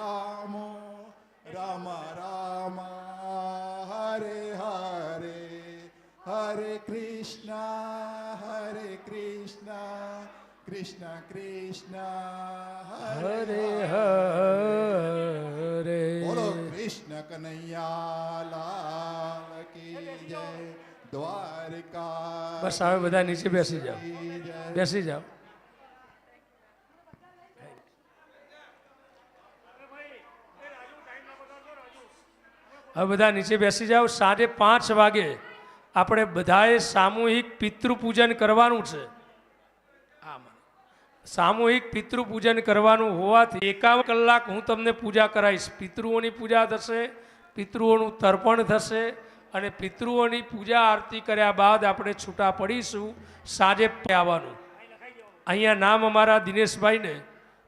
હરે રામ રામ રામ હરે હરે હરે કૃષ્ણ હરે કૃષ્ણ કૃષ્ણ કૃષ્ણ હરે હરે બોલો કૃષ્ણ કનૈયા લાલ કી જય દ્વારકા બસ હવે બધા નીચે બેસી જાઓ કી જય બેસી જાઓ હવે બધા નીચે બેસી જાઓ. સાંજે પાંચ વાગે આપણે બધાએ સામૂહિક પિતૃ પૂજન કરવાનું છે. સામૂહિક પિતૃ પૂજન કરવાનું હોવાથી એકાવન કલાક હું તમને પૂજા કરાવીશ. પિતૃઓની પૂજા થશે, પિતૃઓનું તર્પણ થશે અને પિતૃઓની પૂજા આરતી કર્યા બાદ આપણે છૂટા પડીશું. સાંજે આવવાનું. અહીંયા નામ અમારા દિનેશભાઈને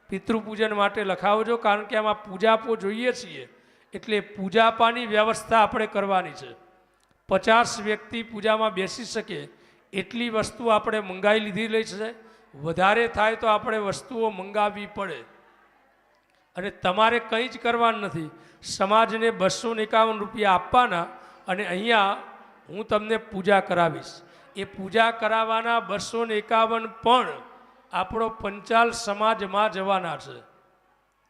પિતૃ પૂજન માટે લખાવજો, કારણ કે આમાં પૂજાપો જોઈએ છીએ. એટલે પૂજાપાની વ્યવસ્થા આપણે કરવાની છે. પચાસ વ્યક્તિ પૂજામાં બેસી શકે, એટલી વસ્તુ આપણે મંગાવી લીધી લઈ છે. વધારે થાય તો આપણે વસ્તુઓ મંગાવવી પડે. અને તમારે કંઈ જ કરવાનું નથી. સમાજને બસો એકાવન રૂપિયા આપવાના અને અહીંયા હું તમને પૂજા કરાવીશ. એ પૂજા કરાવવાના બસો એકાવન પણ આપણો પંચાલ સમાજમાં જવાના છે.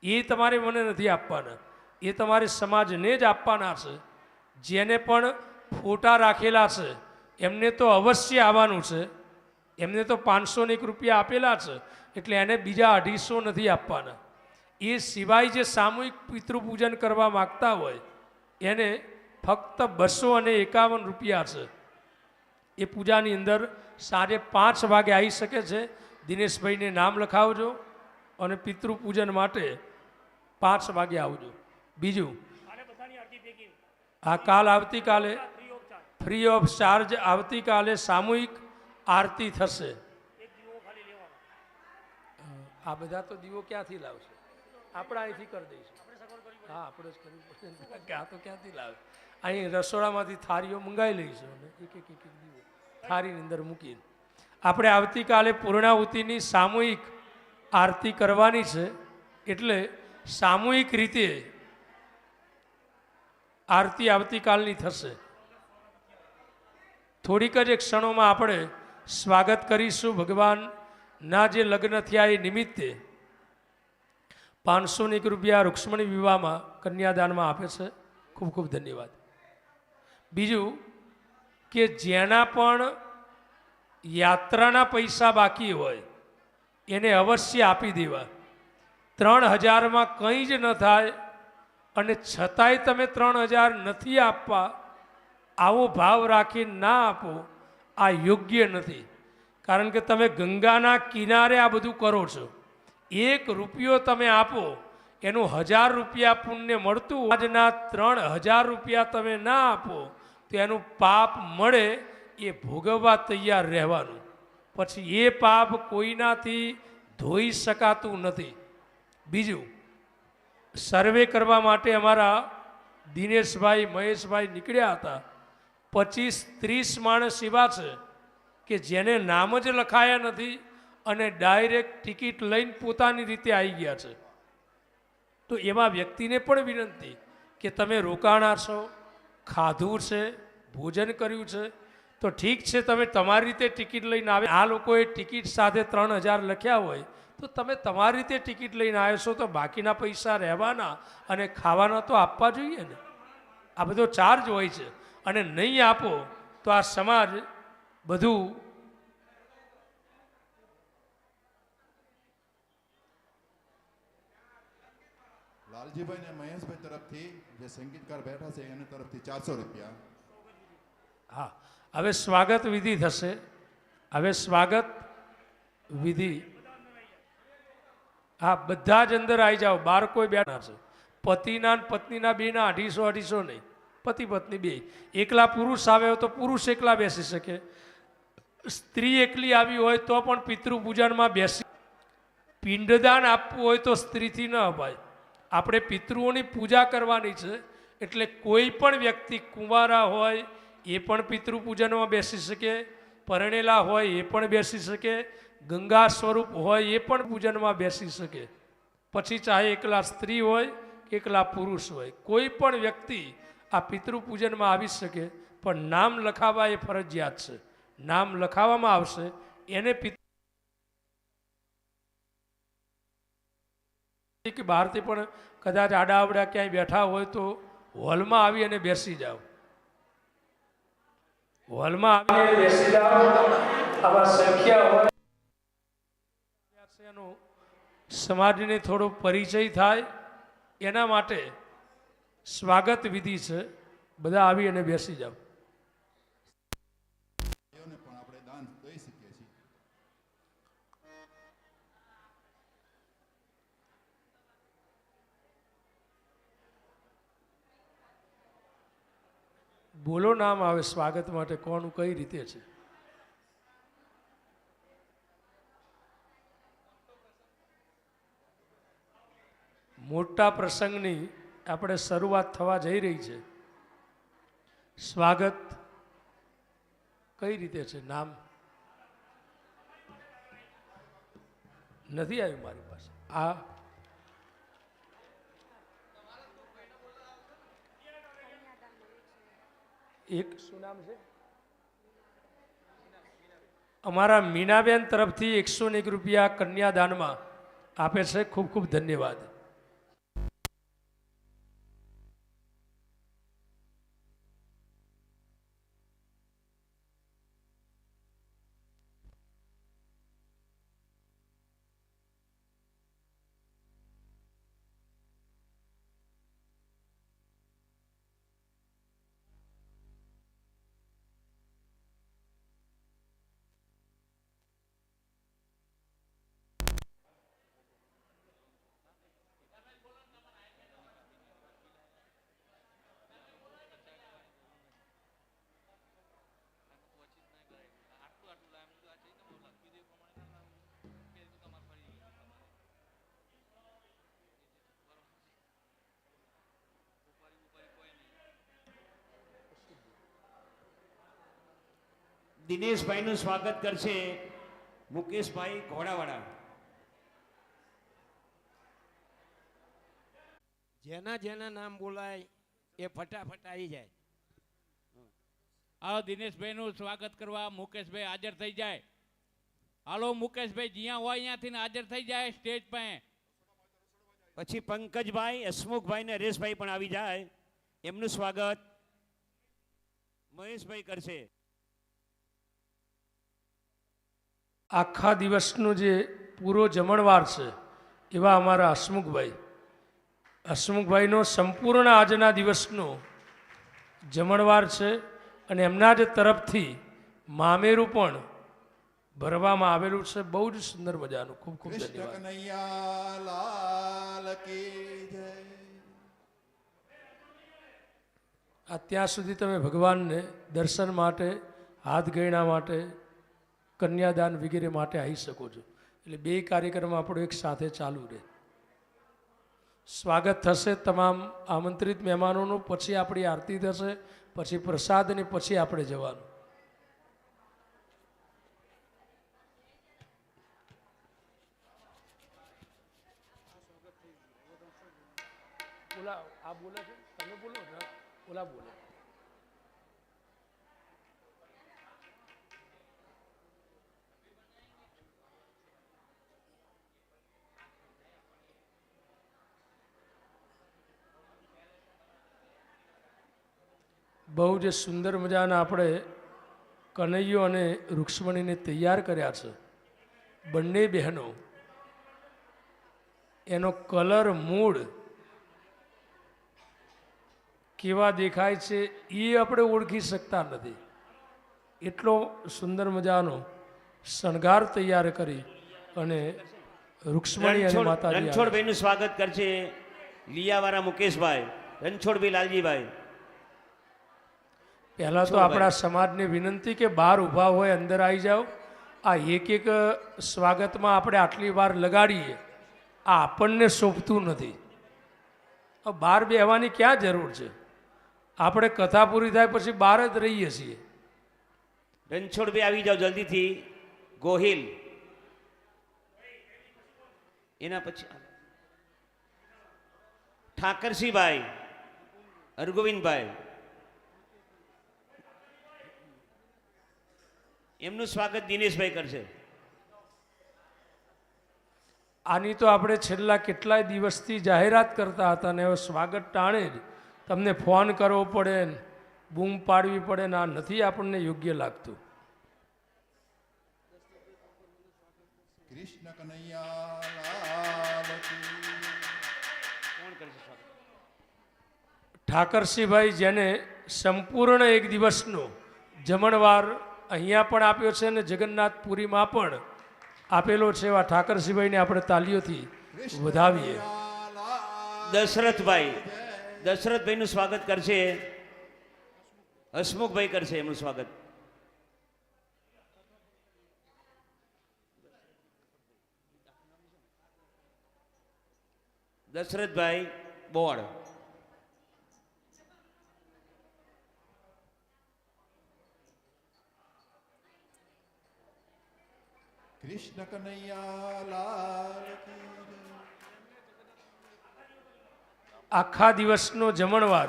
એ તમારે મને નથી આપવાના. એ તમારે સમાજને જ આપવાના છે. જેને પણ ફોટા રાખેલા છે, એમને તો અવશ્ય આવવાનું છે. એમને તો પાંચસો એક રૂપિયા આપેલા છે, એટલે એને બીજા અઢીસો નથી આપવાના. એ સિવાય જે સામૂહિક પિતૃપૂજન કરવા માગતા હોય, એને ફક્ત બસો અને એકાવન રૂપિયા છે. એ પૂજાની અંદર સાંજે પાંચ વાગે આવી શકે છે. દિનેશભાઈને નામ લખાવજો અને પિતૃપૂજન માટે પાંચ વાગે આવજો. બીજું? આ કાલ આવતીકાલે ફ્રી ઓફ ચાર્જ આવતીકાલે સામૂહિક આરતી થશે. આ બધા તો દીવો ક્યાંથી લાવશે? આપણે અહીંથી કરી દઈશું. હા આપણે જ કરવું પડશે કે આ તો ક્યાંથી લાવે? અહીં રસોડામાંથી થાળીઓ મંગાવી લઈશું અને એક એક એક દીવો થાળીની અંદર મૂકીને. આપણે આવતીકાલે પૂર્ણાહુતિની સામૂહિક આરતી કરવાની છે. એટલે સામૂહિક રીતે આરતી આવતીકાલની થશે. થોડીક જ ક્ષણોમાં આપણે સ્વાગત કરીશું ભગવાનના જે લગ્ન થયા એ નિમિત્તે પાંચસોની એક રૂપિયા રૂક્ષ્મણી વિવાહમાં કન્યાદાનમાં આપે છે. ખૂબ ખૂબ ધન્યવાદ. બીજું કે જેના પણ યાત્રાના પૈસા બાકી હોય એને અવશ્ય આપી દેવા. ત્રણ હજારમાં કંઈ જ ન થાય અને છતાંય તમે ત્રણ હજાર નથી આપવા, આવો ભાવ રાખી ના આપો, આ યોગ્ય નથી. કારણ કે તમે ગંગાના કિનારે આ બધું કરો છો. એક રૂપિયો તમે આપો, એનું હજાર રૂપિયા પુણ્ય મળતું, આજના ત્રણ હજાર રૂપિયા તમે ના આપો, તો એનું પાપ મળે, એ ભોગવવા તૈયાર રહેવાનું. પછી એ પાપ કોઈનાથી ધોઈ શકાતું નથી. બીજું સર્વે કરવા માટે અમારા દિનેશભાઈ, મહેશભાઈ નીકળ્યા હતા. પચીસ ત્રીસ માણસ એવા છે કે જેને નામ જ લખાયા નથી અને ડાયરેક્ટ ટિકિટ લઈને પોતાની રીતે આવી ગયા છે. તો એવા વ્યક્તિને પણ વિનંતી કે તમે રોકાણા છો, ખાધું છે, ભોજન કર્યું છે, તો ઠીક છે, તમે તમારી રીતે ટિકિટ લઈને આવે. આ લોકોએ ટિકિટ સાથે ત્રણ હજાર લખ્યા હોય તો તમે તમારી રીતે ટિકિટ લઈને આવ્યો છો તો બાકીના પૈસા રહેવાના અને ખાવાના તો આપવા જોઈએ ને. આ બધો ચાર્જ હોય છે. અને નહીં આપો તો આ સમાજ બધું લાલજીભાઈ ને મહેશભાઈ તરફથી જે સંગીતકાર બેઠા છે એની તરફથી ચારસો રૂપિયા. હા હવે સ્વાગત વિધિ થશે. હવે સ્વાગત વિધિ હા, બધા જ અંદર આવી જાઓ. બાર કોઈ બેઠા છે પતિના પત્નીના બેના અઢીસો અઢીસો નહીં. પતિ પત્ની બે. એકલા પુરુષ આવે તો પુરુષ એકલા બેસી શકે. સ્ત્રી એકલી આવી હોય તો પણ પિતૃ પૂજનમાં બેસી પિંડદાન આપવું હોય તો સ્ત્રીથી ન અપાય. આપણે પિતૃઓની પૂજા કરવાની છે એટલે કોઈ પણ વ્યક્તિ કુંવારા હોય એ પણ પિતૃ પૂજનમાં બેસી શકે, પરણેલા હોય એ પણ બેસી શકે ગંગા સ્વરૂપ હોય એ પણ પૂજનમાં બેસી શકે. પછી ચાહે એકલા સ્ત્રી હોય કે એકલા પુરુષ હોય. કોઈ પણ વ્યક્તિ આ પિતૃ પૂજનમાં આવી શકે, પણ નામ લખાવવા એ ફરજિયાત છે. નામ લખાવવામાં આવશે, એને પિતૃ કે બહારથી પણ કદાચ આડા આવડા ક્યાંય બેઠા હોય તો હોલમાં આવી અને બેસી જાઓ. હોલમાં આવી બેસી જાઓ. આવા સંખ્યા હોય એનો સમાજને થોડો પરિચય થાય એના માટે સ્વાગત વિધિ છે. બધા આવી અને બેસી જાઓ. બોલો નામ આવે સ્વાગત માટે કોણ કઈ રીતે છે? મોટા પ્રસંગની આપણે શરૂઆત થવા જઈ રહી છે. સ્વાગત કઈ રીતે છે? નામ? નથી આવ્યું મારી પાસે. આ એક શું નામ છે? અમારા મીનાબેન તરફથી એકસો એક રૂપિયા કન્યાદાનમાં આપે છે. ખૂબ ખૂબ ધન્યવાદ. દિનેશભાઈનું સ્વાગત કરશે મુકેશભાઈ ઘોડાવાળા. જેના જેના નામ બોલાય એ ફટાફટ આવી જાય. આવો દિનેશભાઈનું સ્વાગત કરવા મુકેશભાઈ હાજર થઈ જાય. હાલો મુકેશભાઈ જ્યાં હોય ત્યાંથી હાજર થઈ જાય સ્ટેજ પર પછી પંકજભાઈ હસમુખભાઈ ને હરેશભાઈ પણ આવી જાય. એમનું સ્વાગત મહેશભાઈ કરશે. આખા દિવસનો જે પૂરો જમણવાર છે એવા અમારા હસમુખભાઈ. હસમુખભાઈનો સંપૂર્ણ આજના દિવસનો જમણવાર છે અને એમના જ તરફથી મામેરું પણ ભરવામાં આવેલું છે. બહુ જ સુંદર મજાનું. ખૂબ ખૂબ આ ત્યાં સુધી તમે ભગવાનને દર્શન માટે હાથ ગયણા માટે કન્યાદાન વગેરે માટે આવી શકો છો. એટલે બે કાર્યક્રમ આપણો એક સાથે ચાલુ રહે. સ્વાગત થશે તમામ આમંત્રિત મહેમાનોનું, પછી આપણી આરતી થશે, પછી પ્રસાદ અને પછી આપણે જવાનું. બોલા, આ બોલે છે? તમે બોલો ઓલા બોલો. બહુ જ સુંદર મજાના આપણે કનૈયો અને રૂક્ષ્મણીને તૈયાર કર્યા છે. બંને બહેનો. એનો કલર મૂળ કેવા દેખાય છે એ આપણે ઓળખી શકતા નથી. એટલો સુંદર મજાનો શણગાર તૈયાર કરી અને રૂક્ષ્મણી અને માતાજી. રણછોડભાઈનું સ્વાગત કરશે લિયાવાળા મુકેશભાઈ રણછોડભાઈ લાલજીભાઈ. પહેલાં તો આપણા સમાજને વિનંતી કે બહાર ઊભા હોય અંદર આવી જાઓ. આ એક એક સ્વાગતમાં આપણે આટલી વાર લગાડીએ. આ આપણને શોભતું નથી. બહાર બેહવાની ક્યાં જરૂર છે? આપણે કથા પૂરી થાય પછી બહાર જ રહીએ છીએ. રણછોડભાઈ આવી જાઓ જલ્દીથી. ગોહિલ. એના પછી ઠાકરસિંહભાઈ હરગોવિંદભાઈ એમનું સ્વાગત દિનેશભાઈ કરશે. આની તો આપણે છેલ્લા કેટલાય દિવસથી જાહેરાત કરતા હતા ને હવે સ્વાગત ટાણે જ. તમને ફોન કરવો પડે ને બૂમ પાડવી પડે ને આ નથી આપણને યોગ્ય લાગતું. કૃષ્ણ કનૈયા લાલ કી કોણ કરશે સ્વાગત? ઠાકરસિંહભાઈ જેને સંપૂર્ણ એક દિવસનો જમણવાર અહીંયા પણ આપ્યો છે અને જગન્નાથપુરીમાં પણ આપેલો છે. એવા ઠાકરસિંહભાઈને આપણે તાલીઓથી વધાવીએ. દશરથભાઈ, દશરથભાઈનું સ્વાગત કરશે. હસમુખભાઈ કરશે એમનું સ્વાગત. દશરથભાઈ બોડ કૃષ્ણ કનૈયા આખા દિવસનો જમણવાર.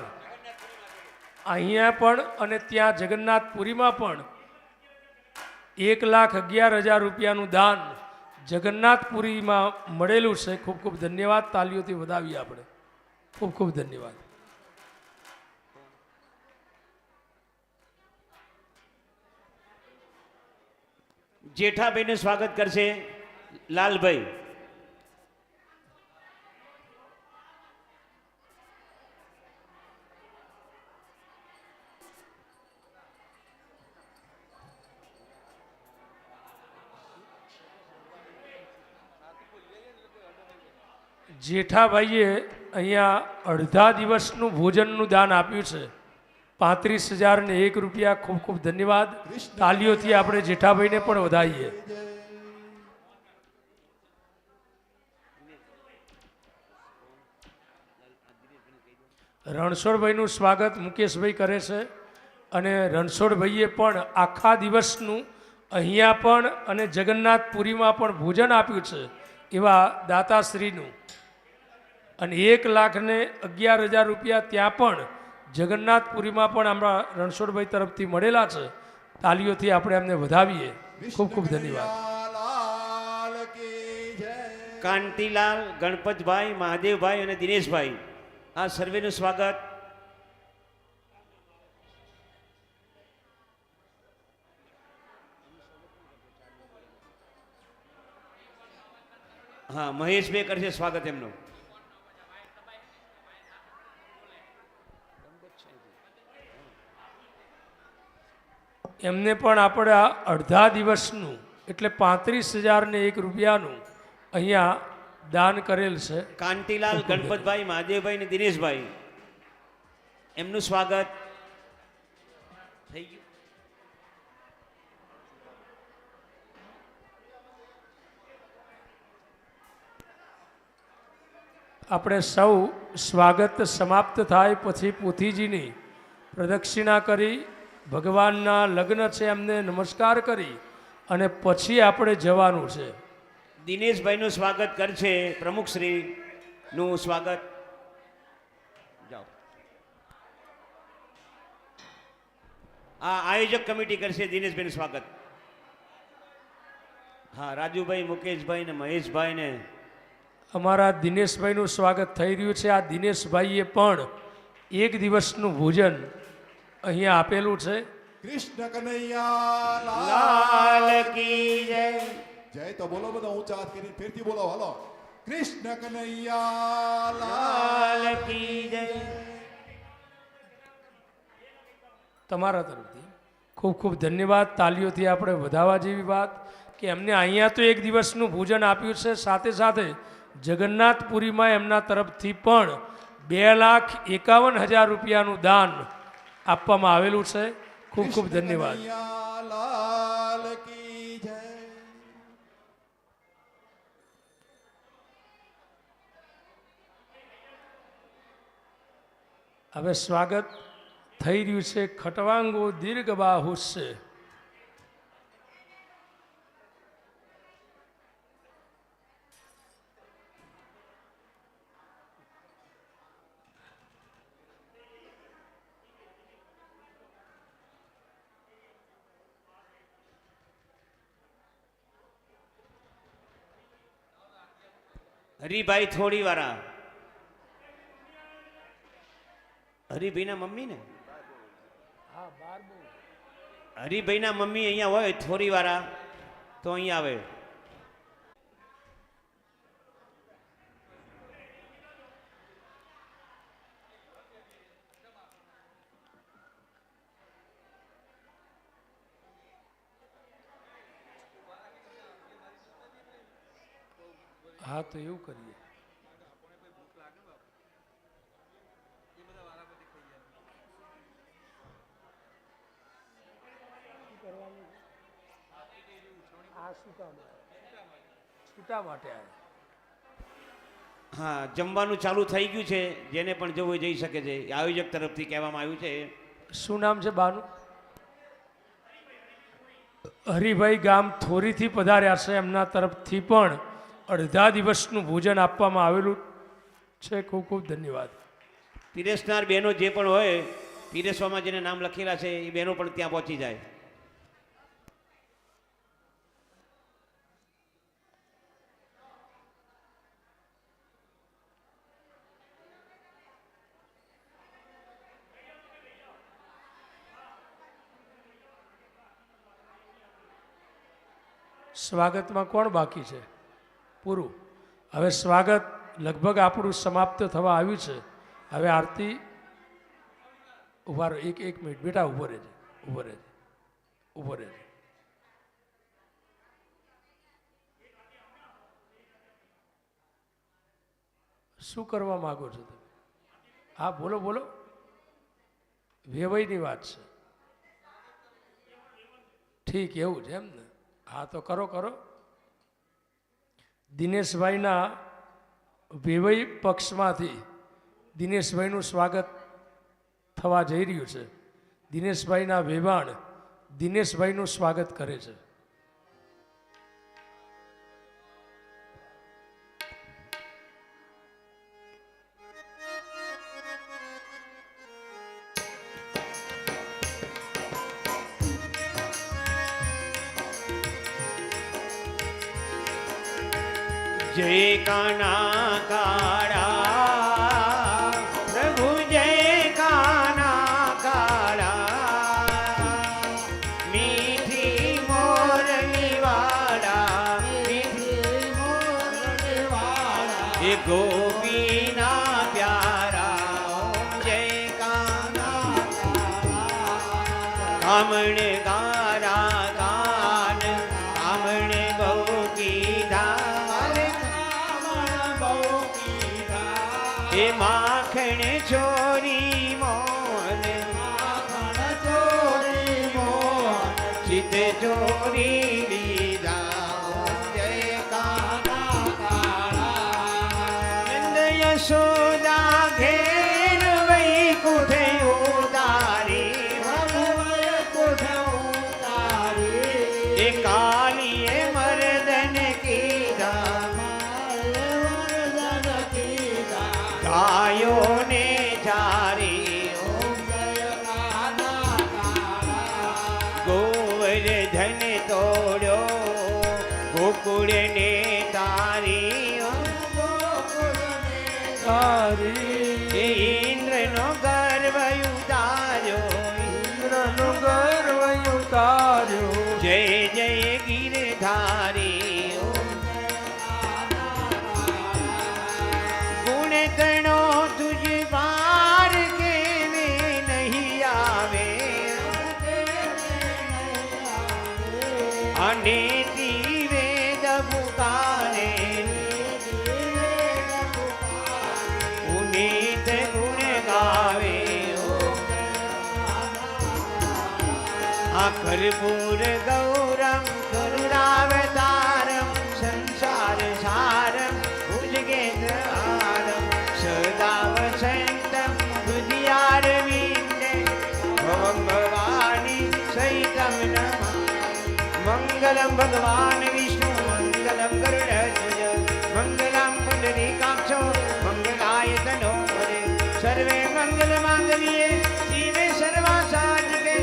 અહીંયા પણ અને ત્યાં જગન્નાથપુરીમાં પણ એક લાખ અગિયાર હજાર રૂપિયાનું દાન જગન્નાથપુરીમાં મળેલું છે. ખૂબ ખૂબ ધન્યવાદ. તાલીઓથી વધાવીએ આપણે. ખૂબ ખૂબ ધન્યવાદ. જેઠાભાઈનું સ્વાગત કરશે લાલભાઈ. જેઠાભાઈએ અહીંયા અડધા દિવસનું ભોજનનું દાન આપ્યું છે. પાંત્રીસ હજાર ને એક રૂપિયા ખૂબ ખૂબ ધન્યવાદ. તાલીઓથી આપણે જેઠાભાઈને પણ વધાવીએ રણછોડભાઈનું સ્વાગત મુકેશભાઈ કરે છે અને રણછોડભાઈએ પણ આખા દિવસનું અહીંયા પણ અને જગન્નાથપુરીમાં પણ ભોજન આપ્યું છે એવા દાતાશ્રીનું. અને એક લાખને અગિયાર હજાર રૂપિયા ત્યાં પણ જગન્નાથપુરીમાં પણ આપણા રણછોડભાઈ તરફથી મળેલા છે. તાલીઓથી આપણે એમને વધાવીએ. ખૂબ ખૂબ ધન્યવાદ. કાંતિલાલ ગણપતભાઈ મહાદેવભાઈ અને દિનેશભાઈ આ સર્વેનું સ્વાગત. હા મહેશભાઈ કરશે સ્વાગત એમનું. એમને પણ આપણે આ અડધા દિવસનું એટલે પાંત્રીસ હજાર ને એક રૂપિયાનું અહીંયા દાન કરેલ છે. કાંતિલાલ ગણપતભાઈ મહાદેવભાઈ અને દિનેશભાઈ એમનું સ્વાગત. થઈ ગયું. આપણે સૌ સ્વાગત સમાપ્ત થાય પછી પોથીજીની પ્રદક્ષિણા કરી ભગવાનના લગ્ન છે એમને નમસ્કાર કરી અને પછી આપણે જવાનું છે. દિનેશભાઈનું સ્વાગત કરશે પ્રમુખશ્રીનું સ્વાગત. જાઓ. આ આયોજક કમિટી કરશે દિનેશભાઈનું સ્વાગત. હા રાજુભાઈ મુકેશભાઈ ને મહેશભાઈ ને. અમારા દિનેશભાઈનું સ્વાગત થઈ રહ્યું છે. આ દિનેશભાઈએ પણ એક દિવસનું ભોજન અહીંયા આપેલું છે કૃષ્ણ કનૈયા લાલ કી જય. જય. તો બોલો બધા ઊંચા હાથ કરી ફેરથી બોલો હાલો. કૃષ્ણ કનૈયા લાલ લાલ કી જય. તમારા તરફથી ખૂબ ખૂબ ધન્યવાદ. તાલીઓથી આપણે વધાવા જેવી વાત કે એમને અહીંયા તો એક દિવસનું ભોજન આપ્યું છે. સાથે સાથે જગન્નાથપુરીમાં એમના તરફથી પણ બે લાખ એકાવન હજાર રૂપિયાનું દાન આપવામાં આવેલું છે. ખૂબ ખૂબ ધન્યવાદ. હવે સ્વાગત થઈ રહ્યું છે ખટવાંગો દીર્ઘ બાહુષ્ય હરિભાઈ થોડી વાળા હરીભાઈ ના મમ્મી ને? હરીભાઈ ના મમ્મી અહીંયા હોય થોડી વાળા તો અહીંયા આવે હા તો એવું કરીએ. છૂટા માટે હા જમવાનું ચાલુ થઈ ગયું છે જેને પણ જવું હોય જઈ શકે છે. આયોજક તરફથી કહેવામાં આવ્યું છે. શું નામ છે બાનું? હરિભાઈ ગામ થોરીથી પધાર્યા છે એમના તરફથી પણ. અડધા દિવસનું ભોજન આપવામાં આવેલું છે. ખૂબ ખૂબ ધન્યવાદ. પીરેસનાર બહેનો જે પણ હોય પીરેસવામાં જેને નામ લખેલા છે એ બહેનો પણ ત્યાં પહોંચી જાય. સ્વાગતમાં કોણ બાકી છે? પૂરું. હવે સ્વાગત લગભગ આપણું સમાપ્ત થવા આવ્યું છે. હવે આરતી ઊભા રહો. એક એક મિનિટ. બેટા ઊભો રહેજે. ઊભો રહેજે. ઊભો રહેજે. શું કરવા માગો છો તમે? હા, બોલો બોલો. વેવયની વાત છે. ઠીક, એવું છે એમ ને? હા, તો કરો કરો. દિનેશભાઈના વિવય પક્ષમાંથી દિનેશભાઈનું સ્વાગત થવા જઈ રહ્યું છે. દિનેશભાઈના વેવાણ દિનેશભાઈનું સ્વાગત કરે છે. જય કાના કાળા 人生。આ કર્પૂર ગૌરમ કરુણાવતારમ સંસાર સારમ ભુજગેન્દ્રહારમ સદાવ સંતમ હૃદયારવિંદે ભવમ ભવાની સહિતમ મંગલમ ભગવાન વિષ્ણુ, મંગલમ ગરુડધ્વજ, મંગલમ પુંડરીકાક્ષો મંગલાય તનો સર્વે મંગલ માંગલીએ શિવે સર્વા સાધિકે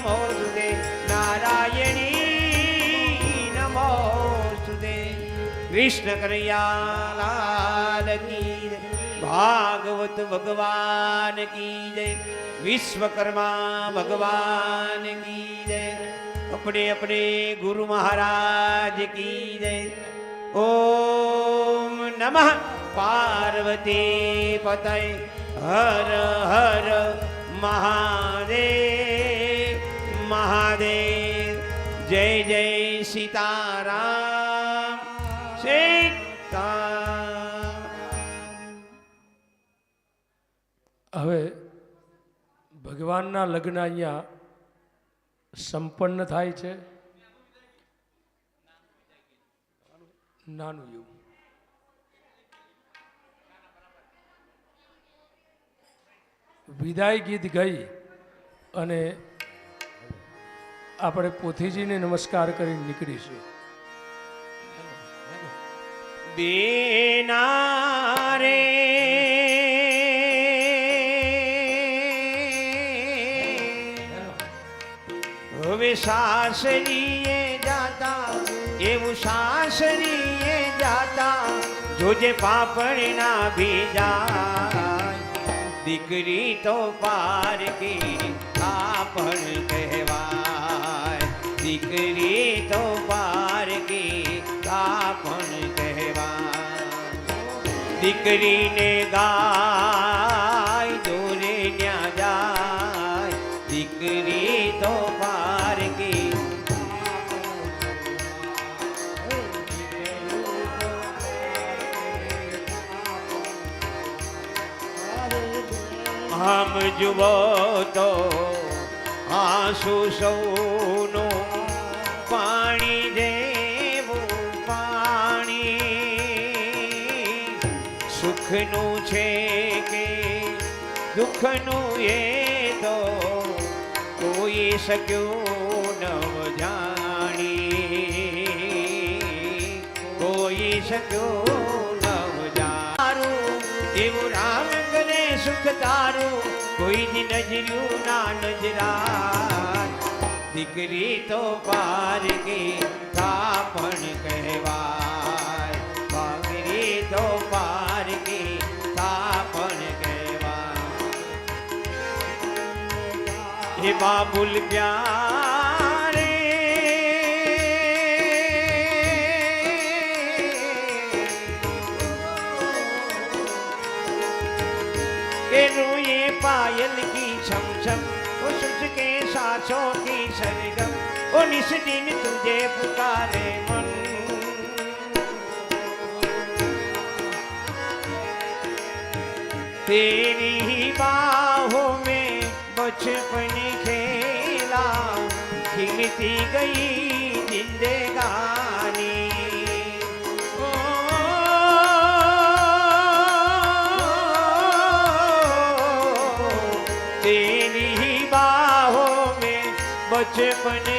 નમો સુદે નારાયણી નમો સુદે કૃષ્ણ કનૈયા લાલ કી ભાગવત ભગવાન કી જય વિશ્વકર્મા ભગવાન કી જય અપને અપને ગુરુ મહારાજ કી જય ઓમ નમઃ પાર્વતી પતય હર હર મહાદેવ મહાદેવ, જય જય સીતારામ સીતા હવે ભગવાનના લગ્ન અહીંયા સંપન્ન થાય છે. નાનું એવું. વિદાય ગીત ગઈ અને આપણે પોથીજીને નમસ્કાર કરીને નીકળીશું. બેના રે હવે સાસરીએ જાતા, એવું સાસરીએ જાતા, જોજે પાપણના ભીજા દીકરી તો પાર કે આપણ કહેવાય. દીકરી તો પાર કા પણ કહેવાય. દીકરીને ગાય દોરે ન્યા જાય. દીકરી તો પાર કે આમ જુઓ તો આંસુ સૌનું સુખનું છે કે દુઃખનું એ તો કોઈ શક્યું નવ જાણી. કોઈ શક્યું નવ જાણું. એવું રામ કરે સુખ તારું. કોઈ જ નજર્યું ના નજરા દીકરી તો પાર કે કાપણ કહેવાય. बाबुल प्यारे, के रोए पायल की छमछम उसके सासों की सरगम उन्नीस दिन तुझे पुकारे मन। तेरी ही बाहों में बचपन खेला खिलती गई जिंदगानी तेरी ही बाहों में बचपन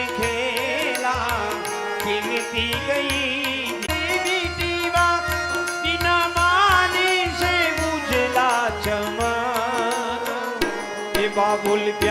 ભૂલ ક્યાં